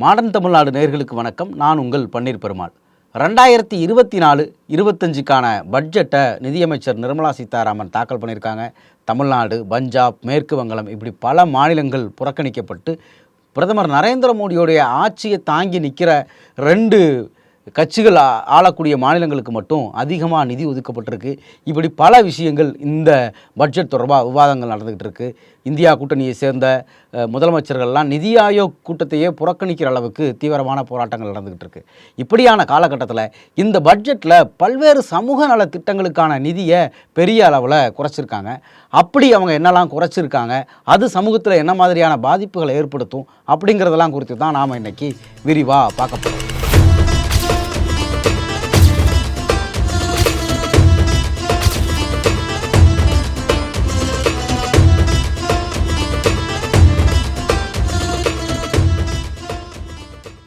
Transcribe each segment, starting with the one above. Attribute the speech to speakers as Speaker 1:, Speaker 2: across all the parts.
Speaker 1: Modern Tamil Nadu நேர்களுக்கு வணக்கம். நான் உங்கள் பன்னீர் பெருமாள். ரெண்டாயிரத்தி இருபத்தி நாலு இருபத்தஞ்சுக்கான பட்ஜெட்டை நிதியமைச்சர் நிர்மலா சீதாராமன் தாக்கல் பண்ணியிருக்காங்க. தமிழ்நாடு பஞ்சாப் மேற்கு வங்காளம் இப்படி பல மாநிலங்கள் புறக்கணிக்கப்பட்டு பிரதமர் நரேந்திர மோடியோடைய ஆட்சியை தாங்கி நிற்கிற ரெண்டு கட்சிகள் ஆளக்கூடிய மாநிலங்களுக்கு மட்டும் அதிகமாக நிதி ஒதுக்கப்பட்டிருக்கு. இப்படி பல விஷயங்கள் இந்த பட்ஜெட் தொடர்பாக விவாதங்கள் நடந்துக்கிட்டு இருக்கு. இந்தியா கூட்டணியை சேர்ந்த முதலமைச்சர்கள்லாம் நிதி ஆயோக் கூட்டத்தையே புறக்கணிக்கிற அளவுக்கு தீவிரமான போராட்டங்கள் நடந்துக்கிட்டு இருக்கு. இப்படியான காலகட்டத்தில் இந்த பட்ஜெட்டில் பல்வேறு சமூக நல திட்டங்களுக்கான நிதியை பெரிய அளவில் குறைச்சிருக்காங்க. அப்படி அவங்க என்னெல்லாம் குறைச்சிருக்காங்க அது சமூகத்தில் என்ன மாதிரியான பாதிப்புகளை ஏற்படுத்தும் அப்படிங்கிறதெல்லாம் குறித்து தான் நாம் இன்றைக்கி விரிவாக பார்க்க போகிறோம்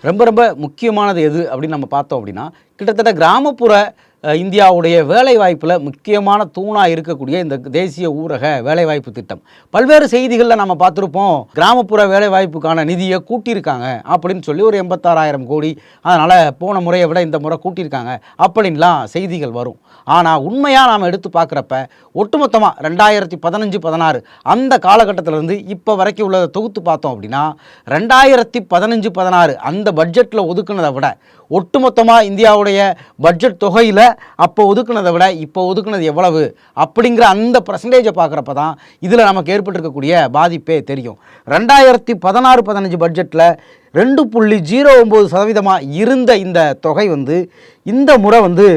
Speaker 1: ரொம்ப ரொம்ப முக்கியமானது எது அப்படின்னு நம்ம பார்த்தோம் அப்படின்னா கிட்டத்தட்ட கிராமப்புற இந்தியாவுடைய வேலைவாய்ப்பில் முக்கியமான தூணாக இருக்கக்கூடிய இந்த தேசிய ஊரக வேலைவாய்ப்பு திட்டம். பல்வேறு செய்திகளில் நம்ம பார்த்துருப்போம். கிராமப்புற வேலைவாய்ப்புக்கான நிதியை கூட்டியிருக்காங்க அப்படின்னு சொல்லி ஒரு எண்பத்தாறாயிரம் கோடி அதனால் போன முறையை விட இந்த முறை கூட்டியிருக்காங்க அப்படின்லாம் செய்திகள் வரும். ஆனால் உண்மையாக நாம் எடுத்து பார்க்குறப்ப ஒட்டுமொத்தமாக ரெண்டாயிரத்தி பதினஞ்சு பதினாறு அந்த காலகட்டத்திலேருந்து இப்போ வரைக்கும் உள்ளதை தொகுத்து பார்த்தோம் அப்படின்னா ரெண்டாயிரத்தி பதினஞ்சு பதினாறு அந்த பட்ஜெட்டில் ஒதுக்குனதை விட ஒட்டுமொத்தமாக இந்தியாவுடைய பட்ஜெட் தொகையில் அப்போ ஒதுக்குனதை விட இப்போ ஒதுக்குனது எவ்வளவு? அப்படிங்கிற அந்த பர்சன்டேஜை பார்க்குறப்ப தான் இதில் நமக்கு ஏற்பட்டிருக்கக்கூடிய பாதிப்பே தெரியும். ரெண்டாயிரத்தி பதினாறு பதினஞ்சு பட்ஜெட்டில் ரெண்டு புள்ளி ஜீரோ ஒம்பது சதவீதமாக இருந்த இந்த தொகை வந்து இந்த முறை வந்து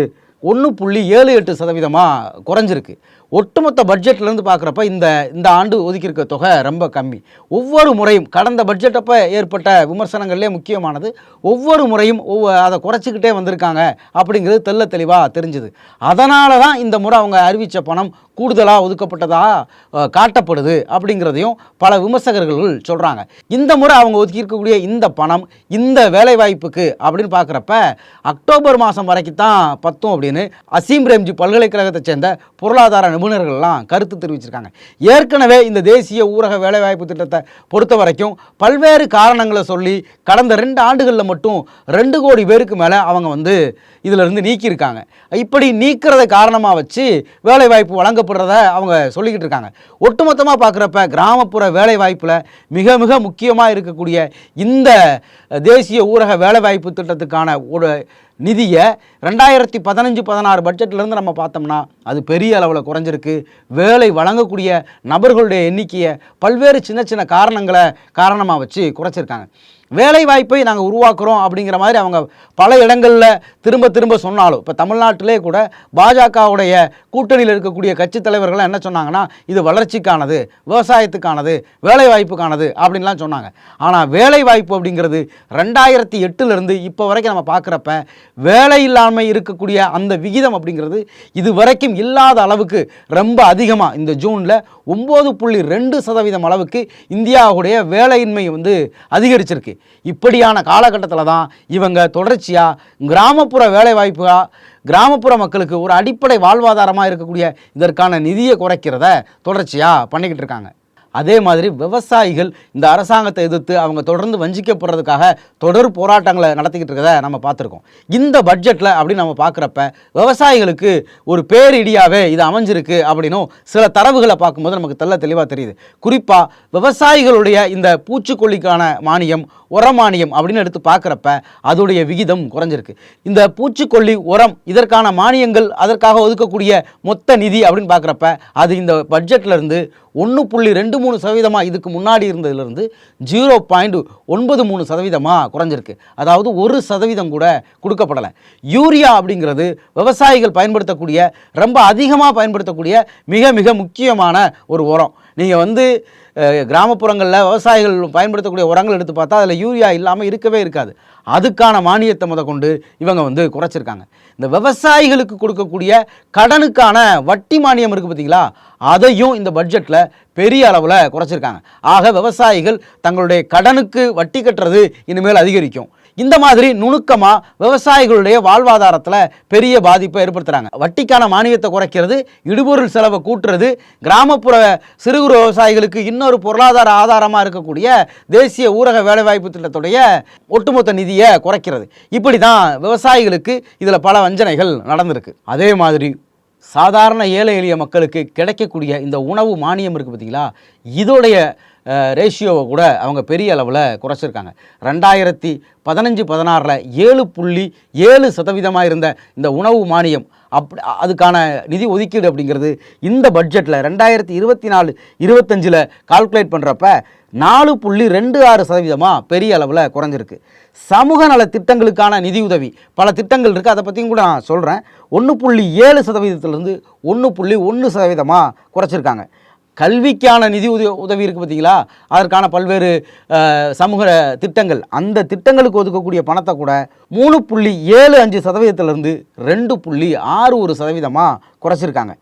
Speaker 1: ஒன்று புள்ளி ஏழு எட்டு சதவீதமாக குறைஞ்சிருக்கு. ஒட்டுமொத்த பட்ஜெட்லேருந்து பார்க்குறப்ப இந்த இந்த ஆண்டு ஒதுக்கியிருக்க தொகை ரொம்ப கம்மி. ஒவ்வொரு முறையும் கடந்த பட்ஜெட்டப்போ ஏற்பட்ட விமர்சனங்கள்லேயே முக்கியமானது ஒவ்வொரு முறையும் ஒவ்வொ அதை குறைச்சிக்கிட்டே வந்திருக்காங்க அப்படிங்கிறது தெள்ள தெளிவாக தெரிஞ்சுது. அதனால தான் இந்த முறை அவங்க அறிவித்த பணம் கூடுதலாக ஒதுக்கப்பட்டதாக காட்டப்படுது அப்படிங்கிறதையும் பல விமர்சகர்கள் சொல்கிறாங்க இந்த முறை அவங்க ஒதுக்கியிருக்கக்கூடிய இந்த பணம் இந்த வேலைவாய்ப்புக்கு அப்படின்னு பார்க்குறப்ப அக்டோபர் மாதம் வரைக்கும் தான் பத்தும் அப்படின்னு அசீம் பிரேம்ஜி பல்கலைக்கழகத்தை சேர்ந்த பொருளாதார நிபுணர்கள்லாம் கருத்து தெரிவிச்சிருக்காங்க. ஏற்கனவே இந்த தேசிய ஊரக வேலைவாய்ப்பு திட்டத்தை பொறுத்த வரைக்கும் பல்வேறு காரணங்களை சொல்லி கடந்த ரெண்டு ஆண்டுகளில் மட்டும் ரெண்டு கோடி பேருக்கு மேலே அவங்க வந்து இதிலிருந்து நீக்கியிருக்காங்க. இப்படி நீக்கிறத காரணமாக வச்சு வேலைவாய்ப்பு வழங்கப்படுறத அவங்க சொல்லிக்கிட்டு இருக்காங்க. ஒட்டுமொத்தமாக பார்க்குறப்ப கிராமப்புற வேலைவாய்ப்பில் மிக மிக முக்கியமாக இருக்கக்கூடிய இந்த தேசிய ஊரக வேலைவாய்ப்பு திட்டத்துக்கான ஒரு நிதியை ரெண்டாயிரத்தி பதினஞ்சு பதினாறு பட்ஜெட்லேருந்து நம்ம பார்த்தோம்னா அது பெரிய அளவில் குறைஞ்சிருக்கு. வேலை வழங்கக்கூடிய நபர்களுடைய எண்ணிக்கையை பல்வேறு சின்ன சின்ன காரணங்களை காரணமாக வச்சு குறைச்சிருக்காங்க. வேலை வாய்ப்பை நாங்கள் உருவாக்குறோம் அப்படிங்கிற மாதிரி அவங்க பல இடங்களில் திரும்ப திரும்ப சொன்னாலும். இப்போ தமிழ்நாட்டிலே கூட பாஜகவுடைய கூட்டணியில் இருக்கக்கூடிய கட்சி தலைவர்கள்லாம் என்ன சொன்னாங்கன்னா இது வளர்ச்சிக்கானது விவசாயத்துக்கானது வேலை வாய்ப்புக்கானது அப்படின்லாம் சொன்னாங்க. ஆனால் வேலை வாய்ப்பு அப்படிங்கிறது ரெண்டாயிரத்தி எட்டுலேருந்து இப்போ வரைக்கும் நம்ம பார்க்குறப்ப வேலை இல்லாமல் இருக்கக்கூடிய அந்த விகிதம் அப்படிங்கிறது இது வரைக்கும் இல்லாத அளவுக்கு ரொம்ப அதிகமாக இந்த ஜூனில் ஒம்பது புள்ளி ரெண்டு சதவீதம் அளவுக்கு இந்தியாவுடைய வேலையின்மை வந்து அதிகரிச்சிருக்கு. இப்படியான காலகட்டத்தில் தான் இவங்க தொடர்ச்சியாக கிராமப்புற வேலைவாய்ப்பாக கிராமப்புற மக்களுக்கு ஒரு அடிப்படை வாழ்வாதாரமாக இருக்கக்கூடிய இதற்கான நிதியை குறைக்கிறத தொடர்ச்சியாக பண்ணிக்கிட்டு இருக்காங்க. அதே மாதிரி விவசாயிகள் இந்த அரசாங்கத்தை எதிர்த்து அவங்க தொடர்ந்து வஞ்சிக்கப்படுறதுக்காக தொடர் போராட்டங்களை நடத்திக்கிட்டு இருக்கிறத நம்ம பார்த்துருக்கோம். இந்த பட்ஜெட்டில் அப்படின்னு நம்ம பார்க்குறப்ப விவசாயிகளுக்கு ஒரு பேரிடியாகவே இது அமைஞ்சிருக்கு அப்படின்னும் சில தரவுகளை பார்க்கும்போது நமக்கு தெல்ல தெளிவாக தெரியுது. குறிப்பாக விவசாயிகளுடைய இந்த பூச்சிக்கொல்லிக்கான மானியம் உரமானியம் அப்படின்னு எடுத்து பார்க்குறப்ப அதோடைய விகிதம் குறைஞ்சிருக்கு. இந்த பூச்சிக்கொல்லி உரம் இதற்கான மானியங்கள் அதற்காக ஒதுக்கக்கூடிய மொத்த நிதி அப்படின்னு பார்க்குறப்ப அது இந்த பட்ஜெட்ல இருந்து ஒன்று புள்ளி ரெண்டு மூணு சதவீதமாக இதுக்கு முன்னாடி இருந்ததுலேருந்து ஜீரோ பாயிண்ட் ஒன்பது மூணு சதவீதமாக குறைஞ்சிருக்கு. அதாவது ஒரு சதவீதம் கூட கொடுக்கப்படலை. யூரியா அப்படிங்கிறது விவசாயிகள் பயன்படுத்தக்கூடிய ரொம்ப அதிகமாக பயன்படுத்தக்கூடிய மிக மிக முக்கியமான ஒரு உரம். நீங்கள் வந்து கிராமப்புறங்களில் விவசாயிகள் பயன்படுத்தக்கூடிய உரங்கள் எடுத்து பார்த்தா அதில் யூரியா இல்லாமல் இருக்கவே இருக்காது. அதுக்கான மானியத்தை முத கொண்டு இவங்க வந்து குறைச்சிருக்காங்க. இந்த விவசாயிகளுக்கு கொடுக்கக்கூடிய கடனுக்கான வட்டி மானியம் இருக்குது பார்த்தீங்களா அதையும் இந்த பட்ஜெட்டில் பெரிய அளவில் குறைச்சிருக்காங்க. ஆக விவசாயிகள் தங்களுடைய கடனுக்கு வட்டி கட்டுறது இனிமேல் அதிகரிக்கும். இந்த மாதிரி நுணுக்கமாக விவசாயிகளுடைய வாழ்வாதாரத்தில் பெரிய பாதிப்பை ஏற்படுத்துகிறாங்க வட்டிக்கான மானியத்தை குறைக்கிறது இடுபொருள் செலவை கூட்டுறது கிராமப்புற சிறு குறு விவசாயிகளுக்கு இன்னொரு பொருளாதார ஆதாரமாக இருக்கக்கூடிய தேசிய ஊரக வேலைவாய்ப்பு திட்டத்துடைய ஒட்டுமொத்த நிதியை குறைக்கிறது. இப்படி தான் விவசாயிகளுக்கு இதில் பல வஞ்சனைகள் நடந்திருக்கு. அதே மாதிரி சாதாரண ஏழை எளிய மக்களுக்கு கிடைக்கக்கூடிய இந்த உணவு மானியம் இருக்குது பார்த்தீங்களா இதோடைய ரேஷியோவை கூட அவங்க பெரிய அளவில் குறைச்சிருக்காங்க. ரெண்டாயிரத்தி பதினஞ்சு பதினாறில் ஏழு புள்ளி ஏழு சதவீதமாக இருந்த இந்த உணவு மானியம் அப் அதுக்கான நிதி ஒதுக்கீடு அப்படிங்கிறது இந்த பட்ஜெட்டில் ரெண்டாயிரத்தி இருபத்தி நாலு இருபத்தஞ்சில் கால்குலேட் பண்ணுறப்ப நாலு புள்ளி ரெண்டு ஆறு சதவீதமாக பெரிய அளவில் குறைஞ்சிருக்கு. சமூக நல திட்டங்களுக்கான நிதியுதவி பல திட்டங்கள் இருக்குது அதை பற்றியும் கூட நான் சொல்கிறேன் ஒன்று புள்ளி ஏழு சதவீதத்திலேருந்து ஒன்று புள்ளி ஒன்று சதவீதமாக குறைச்சிருக்காங்க. கல்விக்கான நிதி உதவி உதவி இருக்குது பார்த்தீங்களா? அதற்கான பல்வேறு சமூக திட்டங்கள். அந்த திட்டங்களுக்கு ஒதுக்கக்கூடிய பணத்தை கூட மூணு புள்ளி ஏழு அஞ்சு சதவீதத்திலிருந்து ரெண்டு புள்ளி ஆறு ஒரு சதவீதமாக குறைச்சிருக்காங்க.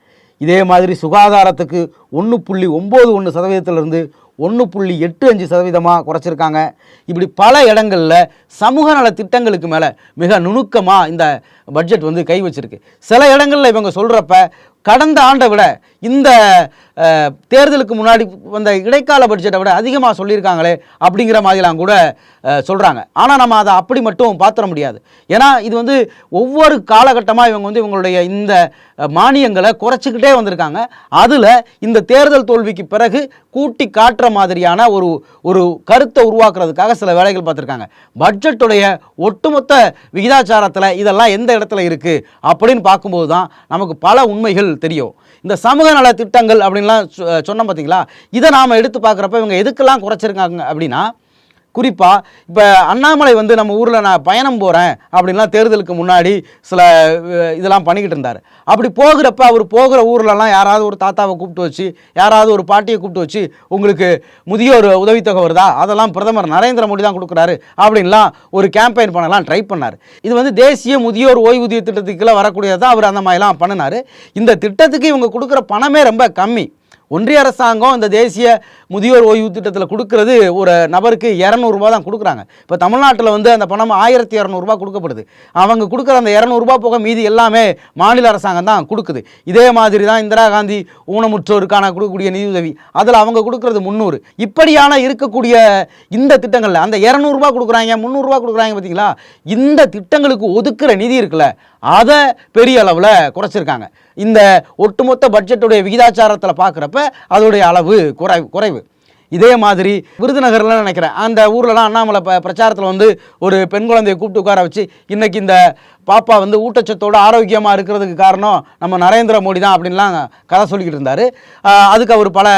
Speaker 1: இதே மாதிரி சுகாதாரத்துக்கு ஒன்று புள்ளி ஒம்பது ஒன்று சதவீதத்திலிருந்து ஒன்று புள்ளி எட்டு அஞ்சு சதவீதமாக குறைச்சிருக்காங்க. இப்படி பல இடங்களில் சமூக நல திட்டங்களுக்கு மேலே மிக நுணுக்கமாக இந்த பட்ஜெட் வந்து கை வச்சிருக்கு. சில இடங்களில் இவங்க சொல்கிறப்ப கடந்த ஆண்டை விட இந்த தேர்தலுக்கு முன்னாடி வந்த இடைக்கால பட்ஜெட்டை விட அதிகமாக சொல்லியிருக்காங்களே அப்படிங்கிற மாதிரிலாம் கூட சொல்கிறாங்க ஆனால் நம்ம அதை அப்படி மட்டும் பார்த்துட முடியாது. ஏன்னா இது வந்து ஒவ்வொரு காலகட்டமாக இவங்க வந்து இவங்களுடைய இந்த மானியங்களை குறைச்சிக்கிட்டே வந்திருக்காங்க. அதில் இந்த தேர்தல் தோல்விக்கு பிறகு கூட்டி காட்டுற மாதிரியான ஒரு ஒரு கருத்தை உருவாக்குறதுக்காக சில வேலைகள் பார்த்துருக்காங்க பட்ஜெட்டுடைய ஒட்டுமொத்த விகிதாச்சாரத்தில் இதெல்லாம் எந்த இடத்துல இருக்குது அப்படின்னு பார்க்கும்போது தான் நமக்கு பல உண்மைகள் தெரியும். இந்த சமூக நல திட்டங்கள் அப்படின்லாம் சொன்னோம் பார்த்தீங்களா இதை நாம் எடுத்து பார்க்குறப்ப இவங்க எதுக்கெல்லாம் குறைச்சிருக்காங்க அப்படின்னா குறிப்பாக இப்போ அண்ணாமலை வந்து நம்ம ஊரில் நான் பயணம் போகிறேன் அப்படின்லாம் தேர்தலுக்கு முன்னாடி சில இதெல்லாம் பண்ணிக்கிட்டு இருந்தார். அப்படி போகிறப்ப அவர் போகிற ஊர்லலாம் யாராவது ஒரு தாத்தாவை கூப்பிட்டு வச்சு யாராவது ஒரு பாட்டியை கூப்பிட்டு வச்சு உங்களுக்கு முதியோர் உதவித்தொகை வருதா? அதெல்லாம் பிரதமர் நரேந்திர மோடி தான் கொடுக்குறாரு அப்படின்லாம் ஒரு கேம்பெயின் பண்ணலாம் ட்ரை பண்ணார். இது வந்து தேசிய முதியோர் ஓய்வூதிய திட்டத்துக்குள்ளே வரக்கூடியதான் அவர் அந்த மாதிரிலாம் பண்ணினார். இந்த திட்டத்துக்கு இவங்க கொடுக்குற பணமே ரொம்ப கம்மி. ஒன்றிய அரசாங்கம் இந்த தேசிய முதியோர் ஓய்வு திட்டத்தில் கொடுக்கறது ஒரு நபருக்கு இரநூறுபா தான் கொடுக்குறாங்க. இப்போ தமிழ்நாட்டில் வந்து அந்த பணம் ஆயிரத்தி இரநூறுபா கொடுக்கப்படுது. அவங்க கொடுக்குற அந்த இரநூறுபா போக மீதி எல்லாமே மாநில அரசாங்கம் தான் கொடுக்குது. இதே மாதிரி தான் இந்திரா காந்தி ஊனமுற்றோருக்கான கொடுக்கக்கூடிய நிதியுதவி அதில் அவங்க கொடுக்குறது முந்நூறு. இப்படியான இருக்கக்கூடிய இந்த திட்டங்களில் அந்த இரநூறுபா கொடுக்குறாங்க முந்நூறுரூவா கொடுக்குறாங்க பார்த்தீங்களா இந்த திட்டங்களுக்கு ஒதுக்குற நிதி இருக்குல்ல அதை பெரிய அளவில் குறைச்சிருக்காங்க. இந்த ஒட்டுமொத்த பட்ஜெட்டுடைய விகிதாச்சாரத்தில் பார்க்குறப்ப அதோடைய அளவு குறை குறைவு. இதே மாதிரி விருதுநகர்ல நினைக்கிறேன். அந்த ஊர்லலாம் அண்ணாமலை ப பிரச்சாரத்தில் வந்து ஒரு பெண் குழந்தையை கூப்பிட்டு உட்கார வச்சு இன்றைக்கி இந்த பாப்பா வந்து ஊட்டச்சத்தோடு ஆரோக்கியமாக இருக்கிறதுக்கு காரணம் நம்ம நரேந்திர மோடி தான் அப்படின்லாம் கதை சொல்லிக்கிட்டு இருந்தார். அதுக்கு அவர் பல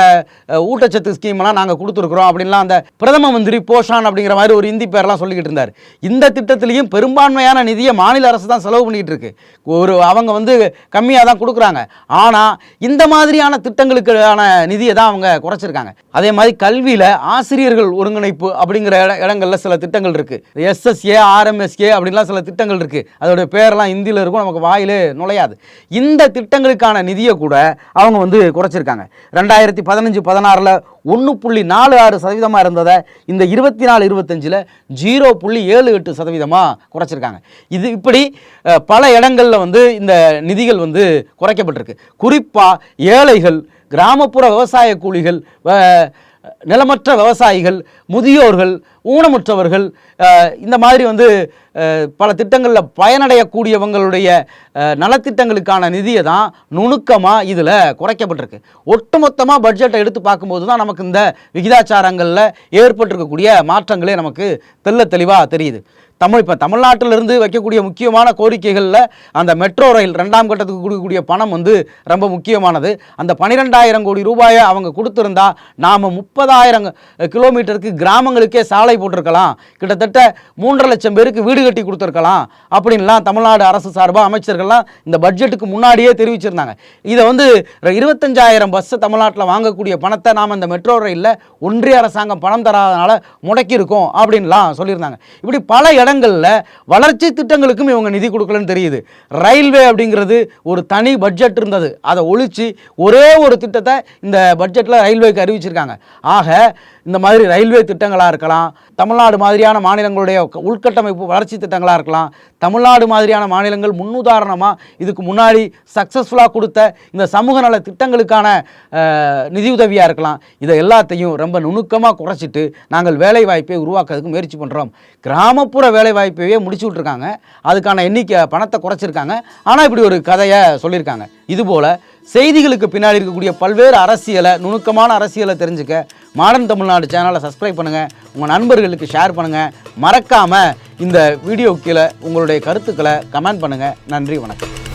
Speaker 1: ஊட்டச்சத்து ஸ்கீம்லாம் நாங்கள் கொடுத்துருக்குறோம் அப்படின்லாம் அந்த பிரதம மந்திரி போஷான் அப்படிங்கிற மாதிரி ஒரு இந்தி பேர்லாம் சொல்லிக்கிட்டு இருந்தார். இந்த திட்டத்திலையும் பெரும்பான்மையான நிதியை மாநில அரசு தான் செலவு பண்ணிக்கிட்டு இருக்கு. ஒரு அவங்க வந்து கம்மியாக தான் கொடுக்குறாங்க. ஆனால் இந்த மாதிரியான திட்டங்களுக்கான நிதியை தான் அவங்க குறைச்சிருக்காங்க. அதே மாதிரி கல்வியில் ஆசிரியர்கள் ஒருங்கிணைப்பு அப்படிங்கிற இடங்களில் சில திட்டங்கள் இருக்குது எஸ்எஸ்ஏ ஆர்எம்எஸ்ஏ அப்படின்லாம் சில திட்டங்கள் இருக்குது அதோடைய பேரெல்லாம் ஹிந்தியில் இருக்கும் நமக்கு வாயிலே நுழையாது. இந்த திட்டங்களுக்கான நிதியை கூட அவங்க வந்து குறைச்சிருக்காங்க. ரெண்டாயிரத்தி பதினஞ்சு பதினாறில் ஒன்று புள்ளி நாலு ஆறு சதவீதமாக இருந்ததை இந்த இருபத்தி நாலு இருபத்தஞ்சில் ஜீரோ புள்ளி ஏழு எட்டு சதவீதமாக குறைச்சிருக்காங்க. இது இப்படி பல இடங்களில் வந்து இந்த நிதிகள் வந்து குறைக்கப்பட்டிருக்கு. குறிப்பாக ஏழைகள் கிராமப்புற விவசாய கூலிகள் வ- நிலமற்ற விவசாயிகள் முதியோர்கள் ஊனமுற்றவர்கள் இந்த மாதிரி வந்து பல திட்டங்களில் பயனடையக்கூடியவங்களுடைய நலத்திட்டங்களுக்கான நிதியை தான் நுணுக்கமாக இதில் குறைக்கப்பட்டிருக்கு. ஒட்டுமொத்தமாக பட்ஜெட்டை எடுத்து பார்க்கும்போது தான் நமக்கு இந்த விகிதாச்சாரங்களில் ஏற்பட்டிருக்கக்கூடிய மாற்றங்களே நமக்கு தெல்ல தெளிவாக தெரியுது. தமிழ் இப்போ தமிழ்நாட்டிலிருந்து வைக்கக்கூடிய முக்கியமான கோரிக்கைகளில் அந்த மெட்ரோ ரயில் ரெண்டாம் கட்டத்துக்கு கொடுக்கக்கூடிய பணம் வந்து ரொம்ப முக்கியமானது. அந்த பன்னிரெண்டாயிரம் கோடி ரூபாயை அவங்க கொடுத்துருந்தா நாம் முப்பதாயிரம் கிலோமீட்டருக்கு கிராமங்களுக்கே சாலை போட்டிருக்கலாம். கிட்டத்தட்ட மூன்றரை லட்சம் பேருக்கு வீடு கட்டி கொடுத்துருக்கலாம் அப்படின்லாம் தமிழ்நாடு அரசு சார்பாக அமைச்சர்கள்லாம் இந்த பட்ஜெட்டுக்கு முன்னாடியே தெரிவிச்சிருந்தாங்க. இதை வந்து இருபத்தஞ்சாயிரம் பஸ்ஸை தமிழ்நாட்டில் வாங்கக்கூடிய பணத்தை நாம் இந்த மெட்ரோ ரயிலில் ஒன்றிய அரசாங்கம் பணம் தராதனால முடக்கியிருக்கோம் அப்படின்லாம் சொல்லியிருந்தாங்க. இப்படி பல இடங்களில் வளர்ச்சி திட்டங்களுக்கும் இவங்க நிதி கொடுக்கலன்னு தெரியுது. ரயில்வே அப்படிங்கிறது ஒரு தனி பட்ஜெட் இருந்தது. அதை ஒழித்து ஒரே ஒரு திட்டத்தை இந்த பட்ஜெட்டில் ரயில்வேக்கு அறிவிச்சிருக்காங்க. ஆக இந்த மாதிரி ரயில்வே திட்டங்களாக இருக்கலாம் தமிழ்நாடு மாதிரியான மாநிலங்களுடைய உள்கட்டமைப்பு வளர்ச்சி திட்டங்களாக இருக்கலாம் தமிழ்நாடு மாதிரியான மாநிலங்கள் முன்னுதாரணமாக இதுக்கு முன்னாடி சக்ஸஸ்ஃபுல்லாக கொடுத்த இந்த சமூக நல திட்டங்களுக்கான நிதியுதவியாக இருக்கலாம். இதை எல்லாத்தையும் ரொம்ப நுணுக்கமாக குறைச்சிட்டு நாங்கள் வேலை வாய்ப்பை உருவாக்குறதுக்கு முயற்சி பண்ணுறோம் கிராமப்புற வேலை வாய்ப்பையே முடிச்சு விட்ருக்காங்க அதுக்கான எண்ணிக்கை பணத்தை குறைச்சிருக்காங்க. ஆனால் இப்படி ஒரு கதையை சொல்லியிருக்காங்க. இதுபோல் செய்திகளுக்கு பின்னாடி இருக்கக்கூடிய பல்வேறு அரசியலை நுணுக்கமான அரசியலை தெரிஞ்சுக்க மாடர்ன் தமிழ்நாடு சேனலை சப்ஸ்கிரைப் பண்ணுங்கள் உங்கள் நண்பர்களுக்கு ஷேர் பண்ணுங்கள் மறக்காமல் இந்த வீடியோ கீழே உங்களுடைய கருத்துக்களை கமெண்ட் பண்ணுங்கள் நன்றி வணக்கம்.